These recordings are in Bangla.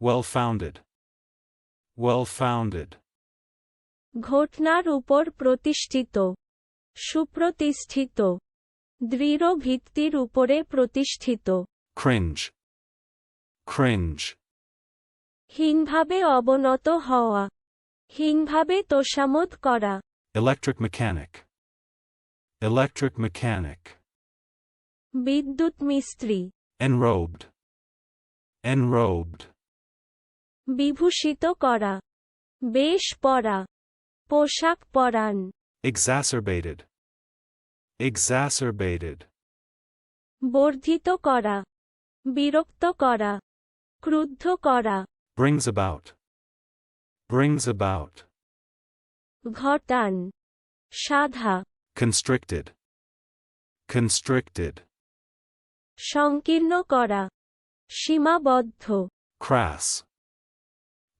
Well founded. Well founded. ঘটনার উপর প্রতিষ্ঠিত সুপ্রতিষ্ঠিত দৃঢ় ভিত্তির উপরে প্রতিষ্ঠিত Cringe. Cringe. হীনভাবে অবনত হওয়া হীনভাবে তোষামোদ করা Electric mechanic. Electric mechanic. বিদ্যুৎ মিস্ত্রি Enrobed. Enrobed. বিভূষিত করা বেশ পরা পোশাক পরান Exacerbated. Exacerbated. বর্ধিত করা বিরক্ত করা ক্রুদ্ধ করা Brings about. Brings about. ঘটান সাধা Constricted. Constricted. সংকীর্ণ করা সীমাবদ্ধ Crass.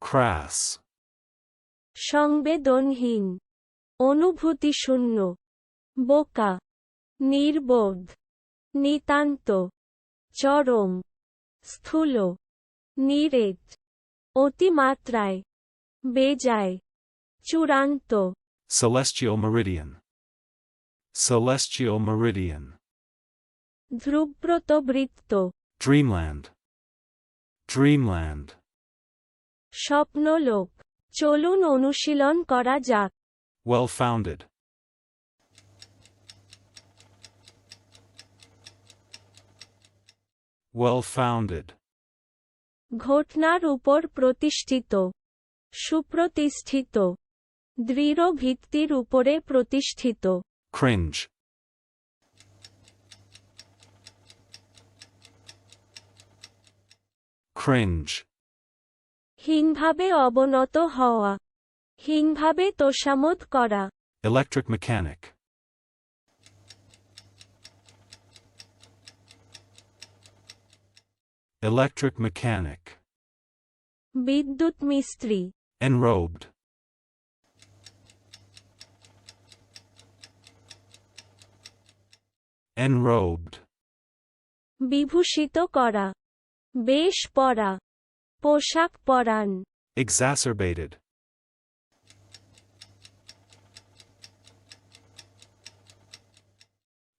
Crass. সংবেদনহীন অনুভূতিশূন্য বোকা নির্বোধ নিতান্ত চরম স্থূল নিরেট অতিমাত্রায় বেজায় চূড়ান্ত Celestial meridian. Celestial meridian. ধ্রুব্রত বৃত্ত Dreamland. Dreamland. স্বপ্নলোক চলুন অনুশীলন করা যাক Well founded. Well founded. ঘটনার উপর প্রতিষ্ঠিত সুপ্রতিষ্ঠিত দৃঢ় ভিত্তির উপরে প্রতিষ্ঠিত Cringe. Cringe. হীনভাবে অবনত হওয়া। হীনভাবে তোষামোদ করা। ইলেকট্রিক মেকানিক ইলেকট্রিক মেকানিক বিদ্যুৎ মিস্ত্রি। এনরোবড এনরোবড বিভূষিত করা। বেশ পড়া। পোশাক পরান Exacerbated.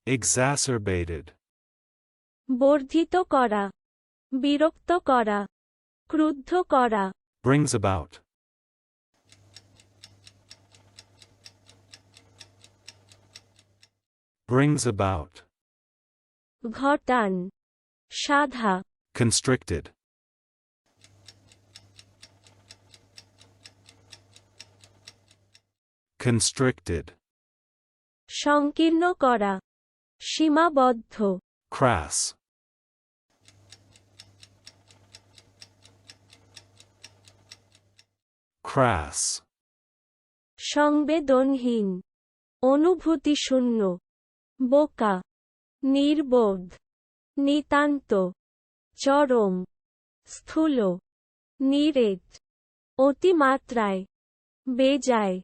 Exacerbated. বর্ধিত করা বিরক্ত করা ক্রুদ্ধ করা Brings about. Brings about. ঘটান সাধা Constricted. Constricted. সংকীর্ণ করা সীমাবদ্ধ Crass. Crass. সংবেদনহীন অনুভূতিশূন্য বোকা নির্বোধ নিতান্ত চরম স্থূল নিরেট অতিমাত্রায় বেজায়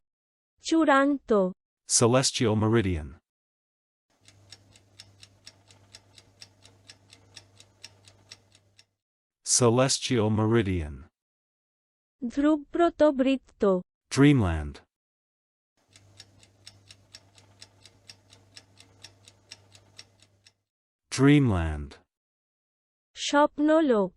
Churanto. Celestial meridian. Celestial meridian. Dhruv Dreamland. Dreamland. Shopnolok.